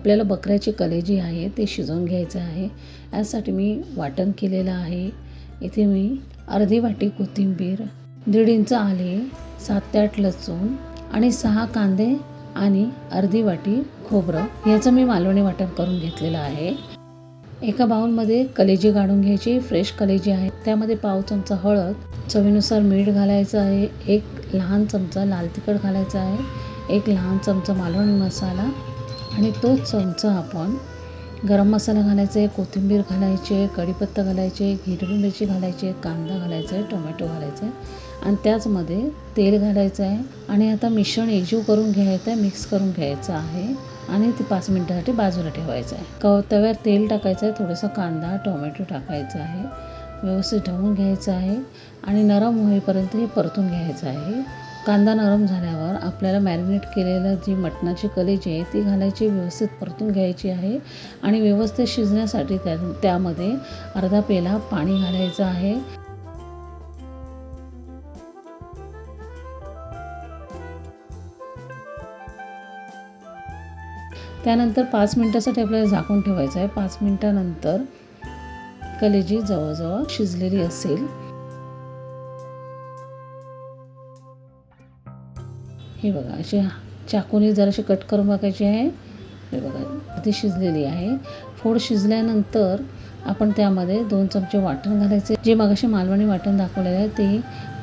आपल्याला बकऱ्याची कलेजी आहे ते शिजवून घ्यायचं आहे. यासाठी मी वाटण केलेलं आहे. इथे मी अर्धी वाटी कोथिंबीर दीड इंच आले सात ते आठ लसूण आणि सहा कांदे आणि अर्धी वाटी खोबरं. याचं मी मालवणी वाटण करून घेतलेलं आहे. एका बाउलमध्ये कलेजी काढून घ्यायची. फ्रेश कलेजी आहे. त्यामध्ये पाव चमचा हळद चवीनुसार मीठ घालायचं आहे. एक लहान चमचा लाल तिखट घालायचा आहे. एक लहान चमचा मालवणी मसाला आणि तोच चमचा आपण गरम मसाला घालायचा आहे कोथिंबीर घालायची आहे कढीपत्ता घालायची आहे हिरवी मिरची घालायची आहे कांदा घालायचा आहे टोमॅटो घालायचा आहे आणि त्याचमध्ये तेल घालायचं आहे. आणि आता मिश्रण एकजीव करून घ्यायचं आहे मिक्स करून घ्यायचं आहे. आणि ते पाच मिनटासाठी बाजूला ठेवायचं आहे. क तव्यावर तेल टाकायचं आहे थोडंसं कांदा टोमॅटो टाकायचं आहे. व्यवस्थित ढवून घ्यायचं आहे. आणि नरम होईपर्यंत हे परतून घ्यायचं आहे. कांदा नरम झाल्यावर आपल्याला मॅरिनेट केलेलं जी मटणाची कलेजी आहे ती घालायची व्यवस्थित परतून घ्यायची आहे. आणि व्यवस्थित शिजण्यासाठी त्या त्यामध्ये अर्धा पेला पाणी घालायचं आहे. त्यानंतर पाच मिनटासाठी आपल्याला झाकून ठेवायचं आहे. पाच मिनटानंतर कलेजी जवळजवळ शिजलेली असेल. हे बघा अशी चाकूने जराशी कट करून बघायची आहे. हे बघा ती शिजलेली आहे. फोड शिजल्यानंतर आपण त्यामध्ये दोन चमचे वाटण घालायचे. जे मगाशी मालवणी वाटण दाखवलेलं आहे ते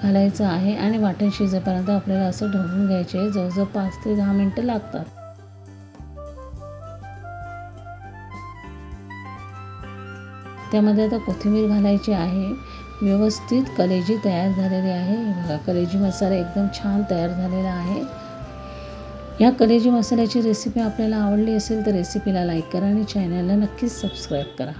घालायचं आहे आणि वाटण शिजेपर्यंत आपल्याला असं ढवळून घ्यायचे. जवळजवळ पाच ते दहा मिनटं लागतात. त्यामध्ये आता कोथिंबीर घालायची आहे. व्यवस्थित कलेजी तयार झालेली आहे. बघा कलेजी मसाला एकदम छान तयार झालेला आहे. या कलेजी मसाल्याची रेसिपी आपल्याला आवडली असेल तर रेसिपीला लाईक करा आणि चॅनलला नक्कीच सबस्क्राईब करा.